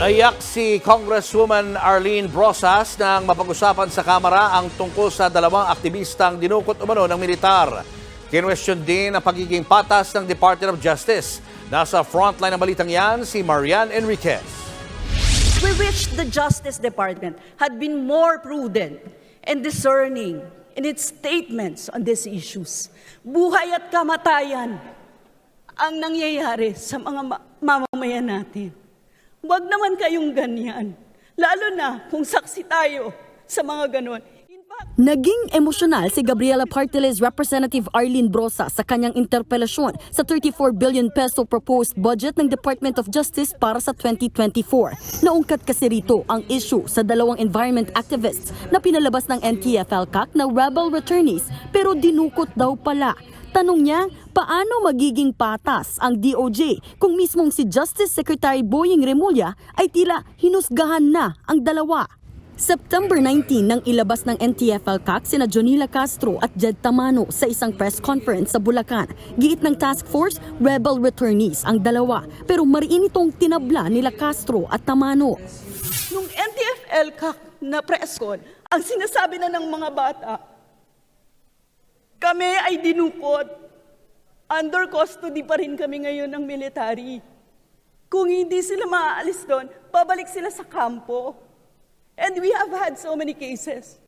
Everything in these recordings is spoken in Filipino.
Naiyak si Congresswoman Arlene Brosas nang mapag-usapan sa Kamara ang tungkol sa dalawang aktivistang dinukot umano ng militar. Kinwestiyon din ang pagiging patas ng Department of Justice. Nasa frontline ng balitang yan si Marian Enriquez. We wish the Justice Department had been more prudent and discerning in its statements on these issues. Buhay at kamatayan ang nangyayari sa mga ma- mamamayan natin. Huwag naman kayong ganyan. Lalo na kung saksi tayo sa mga ganon. Naging emosyonal si Gabriela Partiles Representative Arlene Brosa sa kanyang interpelasyon sa 34 billion peso proposed budget ng Department of Justice para sa 2024. Naungkat kasi rito ang issue sa dalawang environment activists na pinalabas ng NTF-ELCAC na rebel returnees pero dinukot daw pala. Tanong niya, paano magiging patas ang DOJ kung mismong si Justice Secretary Boying Remulla ay tila hinusgahan na ang dalawa? September 19 nang ilabas ng NTF-ELCAC sina Jonila Castro at Jed Tamano sa isang press conference sa Bulacan. Giit ng task force, rebel returnees ang dalawa. Pero mariin itong tinabla nila Castro at Tamano. nung NTF-ELCAC na press con, ang sinasabi na ng mga bata, kami ay dinukot. Under custody pa rin kami ngayon ng military. Kung hindi sila maaalis doon, babalik sila sa kampo. And we have had so many cases.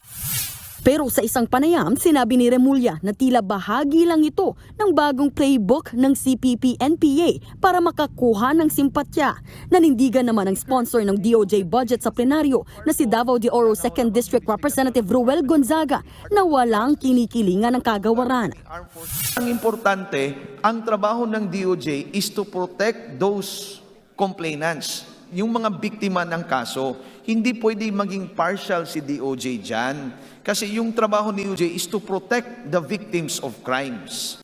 Pero sa isang panayam, sinabi ni Remulla na tila bahagi lang ito ng bagong playbook ng CPP-NPA para makakuha ng simpatya. Nanindigan naman ang sponsor ng DOJ budget sa plenaryo na si Davao de Oro 2nd District Representative Ruel Gonzaga na walang kinikilingan ng kagawaran. Ang importante, ang trabaho ng DOJ is to protect those complainants, yung mga biktima ng kaso. Hindi pwede maging partial si DOJ dyan. Kasi yung trabaho ni DOJ is to protect the victims of crimes.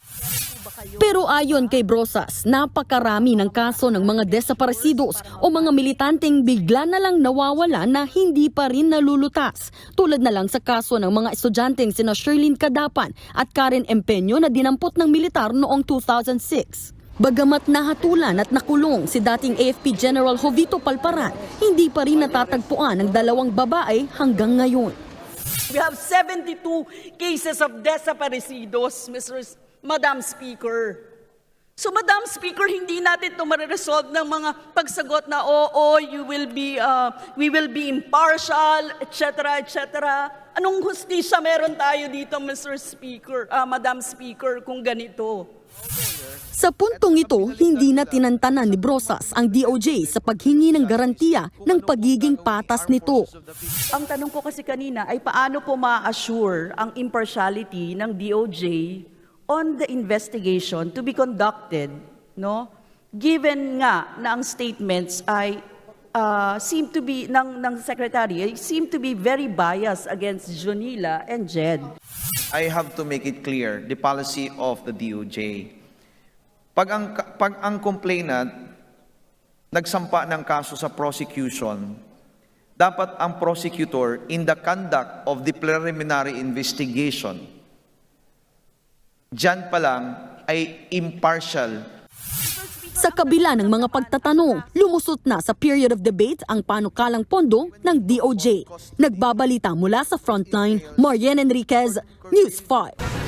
Pero ayon kay Brosas, napakarami ng kaso ng mga desaparecidos o mga militanteng bigla na lang nawawala na hindi pa rin nalulutas. Tulad na lang sa kaso ng mga estudyanteng sina Sherlyn Kadapan at Karen Empeño na dinampot ng militar noong 2006. Bagamat nahatulan at nakulong si dating AFP General Jovito Palparan, hindi pa rin natatagpuan ang dalawang babae hanggang ngayon. We have 72 cases of desaparecidos, Mr. Madam Speaker. So, Madam Speaker, hindi natin ito mariresolve ng mga pagsagot na, oo, you will be, uh, we will be impartial, etc., etc. Anong hustisya meron tayo dito, Mr. Speaker, uh, Madam Speaker, kung ganito? Sa puntong ito, hindi na tinantanan ni Brosas ang DOJ sa paghingi ng garantiya ng pagiging patas nito. Ang tanong ko kasi kanina ay paano po ma-assure ang impartiality ng DOJ on the investigation to be conducted, no? Given nga na ang statements ay uh, seem to be ng ng secretary ay seem to be very biased against Jonila and Jed. I have to make it clear, the policy of the DOJ. Pag ang, pag ang complainant nagsampa ng kaso sa prosecution, dapat ang prosecutor in the conduct of the preliminary investigation, dyan pa lang ay impartial Sa kabila ng mga pagtatanong, lumusot na sa period of debate ang panukalang pondo ng DOJ. Nagbabalita mula sa frontline, Marian Enriquez, News 5.